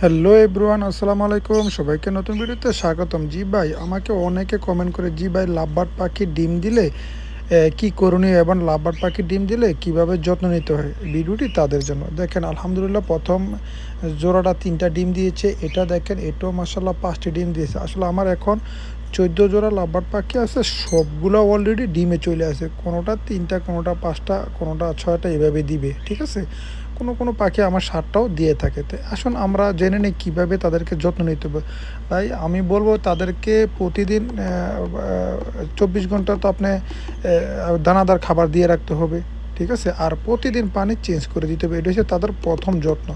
Hello এব্রুয়ান আসসালামু আলাইকুম। সবাইকে নতুন ভিডিওতে স্বাগতম। জি ভাই, আমাকে অনেকে কমেন্ট করে, জি ভাই লাভবার পাখি ডিম দিলে কি করণীয় এবং লাভবার পাখি ডিম দিলে কীভাবে যত্ন নিতে হয়? ভিডিওটি তাদের জন্য। দেখেন, আলহামদুলিল্লাহ প্রথম জোড়াটা তিনটা ডিম দিয়েছে। এটা দেখেন, এটাও মাসাল্লাহ পাঁচটি ডিম দিয়েছে। আসলে আমার এখন চোদ্দ জোড়া লাভবার্ড পাখি আছে, সবগুলো অলরেডি ডিমে চলে আসে। কোনোটা তিনটা, কোনোটা পাঁচটা, কোনোটা ছয়টা এভাবে দিবে, ঠিক আছে? কোনো কোনো পাখি আমার সারটাও দিয়ে থাকে। তো আসুন আমরা জেনে নিই কীভাবে তাদেরকে যত্ন নিতে হবে। তাই আমি বলব তাদেরকে প্রতিদিন চব্বিশ ঘণ্টা তো আপনি দানাদার খাবার দিয়ে রাখতে হবে, ঠিক আছে? আর প্রতিদিন পানি চেঞ্জ করে দিতে হবে। এটা হচ্ছে তাদের প্রথম যত্ন।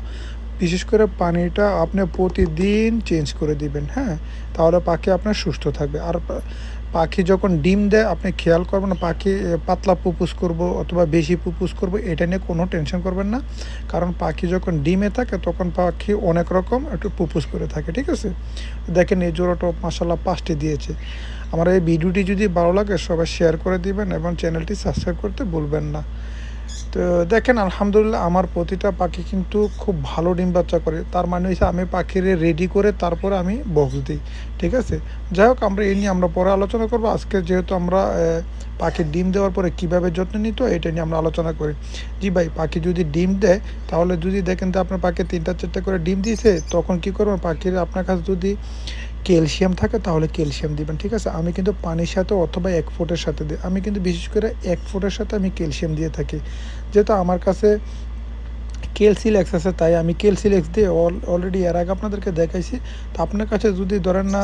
বিশেষ করে পানিটা আপনি প্রতিদিন চেঞ্জ করে দিবেন হ্যাঁ? তাহলে পাখি আপনার সুস্থ থাকবে। আর পাখি যখন ডিম দেয়, আপনি খেয়াল করবেন পাখি পাতলা পুপুস করব অথবা বেশি পুপুস করব, এটা নিয়ে কোনো টেনশন করবেন না। কারণ পাখি যখন ডিমে থাকে, তখন পাখি অনেক রকম একটু পুপুস করে থাকে, ঠিক আছে? দেখেন এই জোড়াটা মাসাল্লাহ পাঁচটি দিয়েছে। আমার এই ভিডিওটি যদি ভালো লাগে, সবাই শেয়ার করে দিবেন এবং চ্যানেলটি সাবস্ক্রাইব করতে ভুলবেন না। তো দেখেন, আলহামদুলিল্লাহ আমার প্রতিটা পাখি কিন্তু খুব ভালো ডিম বাচ্চা করে। তার মানে হচ্ছে আমি পাখিরে রেডি করে তারপরে আমি বক্স দিই, ঠিক আছে? যাই হোক, আমরা এই নিয়ে আমরা পরে আলোচনা করব। আজকে যেহেতু আমরা পাখির ডিম দেওয়ার পরে কীভাবে যত্ন নিত এটা নিয়ে আমরা আলোচনা করি। জি ভাই, পাখি যদি ডিম দেয়, তাহলে যদি দেখেন যে আপনার পাখি তিনটা চারটা করে ডিম দিয়েছে, তখন কি করবেন পাখির আপনার কাছে যদি ক্যালসিয়াম থাকে, তাহলে ক্যালসিয়াম দিবেন, ঠিক আছে? আমি কিন্তু পানির সাথে অথবা এক ফুটের সাথে দিই আমি কিন্তু বিশেষ করে এক ফুটের সাথে আমি ক্যালসিয়াম দিয়ে থাকি। যেহেতু আমার কাছে কেলসিলেক্স আছে, তাই আমি কেলসিলেক্স দিয়ে অলরেডি এর আগে আপনাদেরকে দেখাইছি। তো আপনার কাছে যদি ধরেন না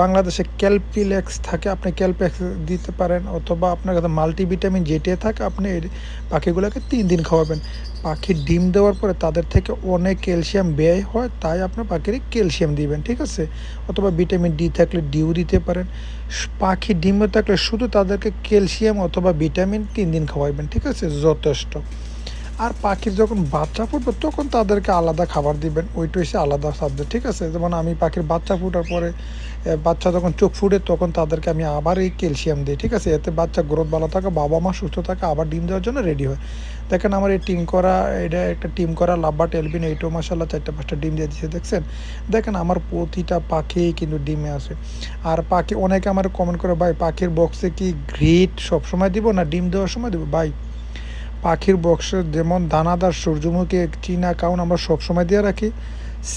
বাংলাদেশে ক্যালপিলেক্স থাকে, আপনি ক্যালপেক্স দিতে পারেন, অথবা আপনার কাছে মাল্টিভিটামিন যেটে থাকে, আপনি পাখিগুলোকে তিন দিন খাওয়াবেন। পাখি ডিম দেওয়ার পরে তাদের থেকে অনেক ক্যালসিয়াম ব্যয় হয়, তাই আপনার পাখির ক্যালসিয়াম দিবেন, ঠিক আছে? অথবা ভিটামিন ডি থাকলে ডিও দিতে পারেন। পাখি ডিমে থাকলে শুধু তাদেরকে ক্যালসিয়াম অথবা ভিটামিন তিন দিন খাওয়াইবেন, ঠিক আছে? যথেষ্ট। আর পাখির যখন বাচ্চা ফুটবে, তখন তাদেরকে আলাদা খাবার দিবেন। ওইটা হচ্ছে আলাদা সাবজেক্ট, ঠিক আছে? যেমন আমি পাখির বাচ্চা ফুটার পরে বাচ্চা যখন চোখ ফুটে, তখন তাদেরকে আমি আবার এই ক্যালসিয়াম দিই, ঠিক আছে? এতে বাচ্চা গ্রোথ ভালো থাকে, বাবা মা সুস্থ থাকে, আবার ডিম দেওয়ার জন্য রেডি হয়। দেখেন আমার এই টিম করা, এটা একটা টিম করা লাভবা টেলবিন এইটাও মাসাল্লাহ চারটা, পাঁচটা ডিম দিয়ে দিচ্ছে দেখছেন? দেখেন আমার প্রতিটা পাখি কিন্তু ডিমে আসে আর পাখি, অনেকে আমার কমেন্ট করে, ভাই, পাখির বক্সে কি গ্রিট সবসময় দিব না? ডিম দেওয়ার সময় দিব? ভাই পাখির বক্সে যেমন দানাদার সূর্যমুখী চীনা কাউন আমরা সব সময় দিয়ে রাখি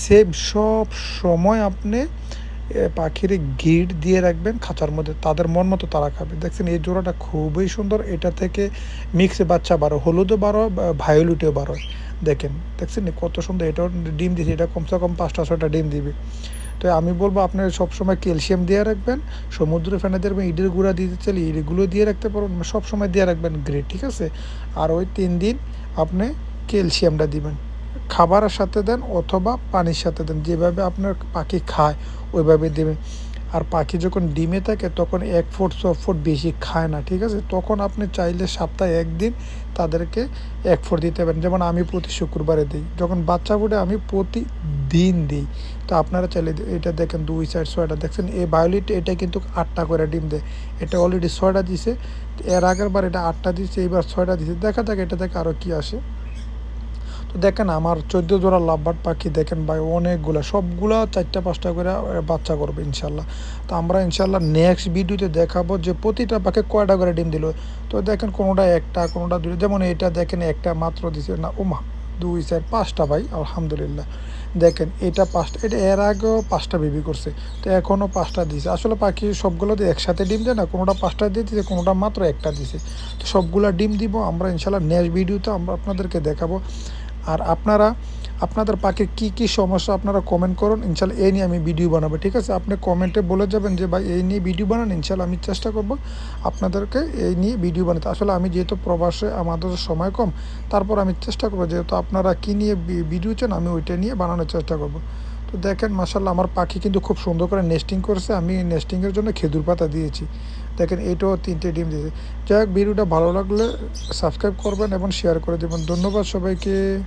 সেম সব সময় আপনি পাখির গিট দিয়ে রাখবেন খাঁচার মধ্যে, তাদের মন মতো তারা খাবে। দেখছেন এই জোড়াটা খুবই সুন্দর, এটা থেকে মিক্সে বাচ্চা বারো, হলুদও বারো ভায়োলিটিও বারো। দেখেন, দেখছেন কত সুন্দর, এটাও ডিম দিচ্ছে এটা কমসে কম পাঁচটা ছটা ডিম দিবে। তো আমি বলব আপনারা সবসময় ক্যালসিয়াম দিয়ে রাখবেন সমুদ্র ফেনে রাখবেন ইটের গুঁড়া দিতে চাইলে ইটগুলো দিয়ে রাখতে পারবেন সবসময় দিয়ে রাখবেন গ্রেট ঠিক আছে? আর ওই তিন দিন আপনি ক্যালসিয়ামটা দিবেন। খাবারের সাথে দেন অথবা পানির সাথে দেন, যেভাবে আপনার পাখি খায়, ওইভাবে দেবেন। আর পাখি যখন ডিমে থাকে, তখন এক ফুট, ছ ফুট বেশি খায় না, ঠিক আছে? তখন আপনি চাইলে সপ্তাহে একদিন তাদেরকে এক ফুট দিতে পারেন। যেমন আমি প্রতি শুক্রবারে দিই। যখন বাচ্চা ফুটে আমি প্রতিদিন দিই। তো আপনারা চাইলে এটা দেখেন, দুই সাইড ছয়টা। দেখছেন, এই বায়োলিট, এটা কিন্তু আটটা করে ডিম দেয়। এটা অলরেডি ছয়টা দিছে। এর আগের বার এটা আটটা দিচ্ছে এইবার ছয়টা দিছে। দেখা যাক, এটা থেকে আরও কি আসে। তো দেখেন আমার চোদ্দ জোড়া লাভবার্ড পাখি দেখেন ভাই, অনেকগুলা, সবগুলা চারটা, পাঁচটা করে বাচ্চা করবে ইনশাল্লাহ তো আমরা ইনশাল্লাহ নেক্সট ভিডিওতে দেখাবো যে প্রতিটা পাখি কয়টা করে ডিম দিল। তো দেখেন কোনোটা একটা, কোনোটা দুটো যেমন এটা দেখেন একটা মাত্র দিছে না ও মা দুই চার, পাঁচটা ভাই, আলহামদুলিল্লাহ। দেখেন এটা পাঁচটা, এটা এর আগেও পাঁচটা বেবি করছে, তো এখনও পাঁচটা দিছে। আসলে পাখি সবগুলো একসাথে ডিম দেয় না, কোনোটা পাঁচটা দিয়ে দিছে, কোনোটা মাত্র একটা দিছে। তো সবগুলা ডিম দিব, আমরা ইনশাল্লাহ নেক্সট ভিডিওতে আমরা আপনাদেরকে দেখাবো। আর আপনারা, আপনাদের পাখির কি কি সমস্যা আপনারা কমেন্ট করুন, ইনশাল্লাহ এই নিয়ে আমি ভিডিও বানাবো, ঠিক আছে? আপনি কমেন্টে বলে যাবেন যে, ভাই, এই নিয়ে ভিডিও বানান, ইনশাল্লাহ আমি চেষ্টা করব আপনাদেরকে এই নিয়ে ভিডিও বানাতে। আসলে আমি যেহেতু প্রবাসে, আমাদের সময় কম, তারপর আমি চেষ্টা করব, যেহেতু আপনারা কী নিয়ে ভিডিও চান, আমি ওইটা নিয়ে বানানোর চেষ্টা করব। তো দেখেন মাসাল্লাহ আমার পাখি কিন্তু খুব সুন্দর করে নেস্টিং করেছে, আমি নেস্টিংয়ের জন্য খেজুর পাতা দিয়েছি। দেখেন, এটাও তিনটে ডিম দিয়েছে। যাই হোক, ভিডিওটা ভালো লাগলে সাবস্ক্রাইব করবেন এবং শেয়ার করে দেবেন। ধন্যবাদ সবাইকে।